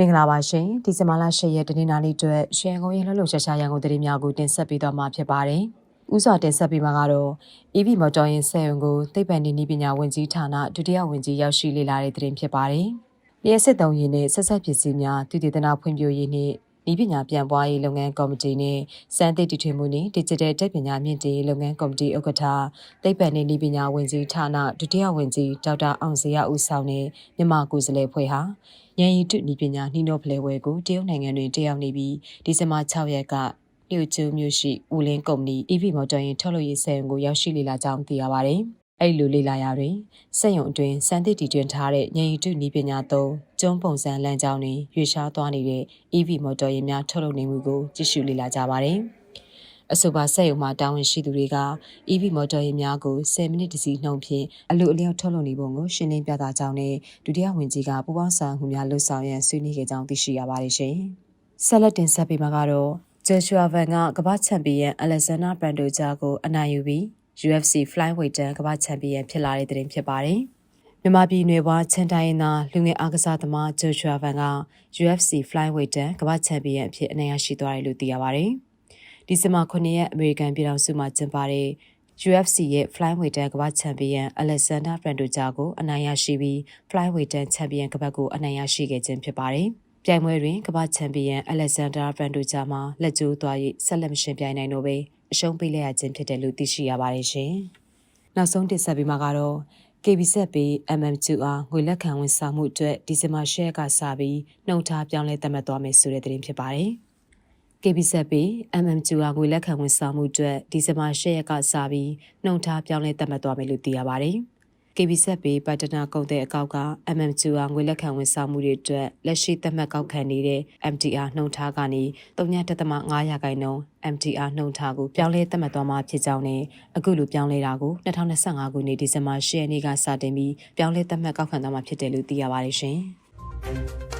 မင်္ဂလာပါရှင်ဒီဇင်ဘာလ10ရက်တနင်္လာနေ့အတွက်ရှရန်ကုန်ရဲ့လှုပ်လှုပ်ရှားရှားရန်ကုန်သတင်းများကိုတင်ဆက်ပေးသွားမှာဖြစ်ပါတယ်။ဥစွာတင်ဆက်ပေးမှာကတော့ EV မော်တော်ယာဉ်စက်ရုံကိုသိပ္ပံနည်းပညာဝန်ကြီးဌာနဒုတိယဝန်ကြီးရောက်ရှိလေလာတဲ့သတင်းဖြစ်ပါတယ်။လျှက်စစ်တုံးရင်နဲ့ဆက်ဆက်ပစ္စည်းများတည်တည်တနာဖွံ့ဖြိုးရေးနှင့် ဤပညာပြန်ပွားရေးလုပ်ငန်းကော်မတီနှင့်စံသစ်တီထွေမှုနှင့် Digital တက်ပညာမြင့်တင်ရေးလုပ်ငန်းကော်မတီဥက္ကဋ္ဌသိပ္ပံနည်းပညာဝန်ကြီးဌာနဒုတိယဝန်ကြီးဒေါက်တာအောင်စရာဦးဆောင်နဲ့မြန်မာကိုယ်စားလှယ်ဖွဲ့ဟာဉာဏ်ရည်တုဤပညာနှီးနှောဖလှယ်ဝဲကိုတရုတ်နိုင်ငံတွင်တက်ရောက်နေပြီးဒီဇင်ဘာ6ရက်ကလျှို့ကျူးမြို့ရှိဦးလင်းကုမ္ပဏီ EV မော်တော်ယာဉ်ထုတ်လုပ်ရေးစက်ရုံကိုရောက်ရှိလေလာကြောင်းသိရပါတယ်။ အဲ့လိုလေလာရာတွင်စက်ရုံအတွင်းစံသစ်တီတွင်ထားတဲ့ဉာဏ်ရည်တုဤပညာသုံးကျုံးပုံစံလမ်းကြောင်းတွင်ရွေရှားသွားနေတဲ့ EV မော်တော်ယာဉ်များထုတ်လုပ်နေမှုကိုကြည့်ရှုလေ့လာကြပါတယ်။အဆိုပါစက်ရုံမှာတာဝန်ရှိသူတွေက EV မော်တော်ယာဉ်များကို10မိနစ်တစီနှုန်းဖြင့်အလိုအလျောက်ထုတ်လုပ်နေပုံကိုရှင်းလင်းပြသကြောင်းနဲ့ဒုတိယဝန်ကြီးကပူးပေါင်းဆောင်မှုများလှုပ်ဆောင်ရန်ဆွေးနွေးခဲ့ကြောင်းသိရှိရပါတယ်ရှင်။ဆက်လက်တင်ဆက်ပေးမှာကတော့ဂျေရှူအာဗန်ကကမ္ဘာချန်ပီယံအလက်ဇန်နာဘရန်ဒိုဂျာကိုအနိုင်ယူပြီး UFC Flyweight တန်းကမ္ဘာချန်ပီယံဖြစ်လာတဲ့တဲ့တင်ဖြစ်ပါတယ်။မြန်မာပြည်နယ်ပွားချန်တိုင်းသားလူငယ်အားကစားသမားဂျိုရှူအာဗန်က UFC Flyweight တန်းကမ္ဘာချန်ပီယံအဖြစ်အနိုင်ရရှိသွားတယ်လို့သိရပါတယ်။ဒီဇင်ဘာ9ရက်အမေရိကန်ပြည်ထောင်စုမှာကျင်းပတဲ့ UFC ရဲ့ Flyweight တန်းကမ္ဘာချန်ပီယံ Alexander Brandoja ကိုအနိုင်ရရှိပြီး Flyweight တန်းချန်ပီယံကပတ်ကိုအနိုင်ရရှိခဲ့ခြင်းဖြစ်ပါတယ်။ပြိုင်ပွဲတွင်ကမ္ဘာချန်ပီယံ Alexander Brandoja မှာလက်ကျိုးသွား၍ဆက်လက်မရှင်ပြိုင်နိုင်တော့ဘဲ အရှုံးပေးလိုက်ရခြင်းဖြစ်တယ်လို့သိရှိရပါတယ်ရှင်။နောက်ဆုံးတင်ဆက်ပေးမှာကတော့ KBZ ပေး MM2 အားငွေလက်ခံဝန်ဆောင်မှုအတွက်ဒီဇင်ဘာ10ရက်ကစပြီးနှုတ်ထားပြောင်းလဲသတ်မှတ်သွားမယ်ဆိုတဲ့သတင်းဖြစ်ပါတယ်။ KBZ ပေး MM2 ကငွေလက်ခံဝန်ဆောင်မှုအတွက်ဒီဇင်ဘာ10ရက်ကစပြီးနှုတ်ထားပြောင်းလဲသတ်မှတ်သွားမယ်လို့သိရပါတယ်။ KBZ ပေးပတ်တနာကုန်တဲ့အကောက်က MM2 ကငွေလက်ခံဝန်ဆောင်မှုတွေအတွက်လက်ရှိသတ်မှတ်ကောက်ခံနေတဲ့ MTR နှုတ်ထားကနေ3.5ရာခိုင်နှုန်း MTR နှုတ်ထားကိုပြောင်းလဲသတ်မှတ်သွားမှာဖြစ်ကြောင်းနဲ့အခုလိုပြောင်းလဲတာကို2025ခုနှစ်ဒီဇင်ဘာ10ရက်နေ့ကစတင်ပြီးပြောင်းလဲသတ်မှတ်ကောက်ခံသွားမှာဖြစ်တယ်လို့သိရပါတယ်ရှင်။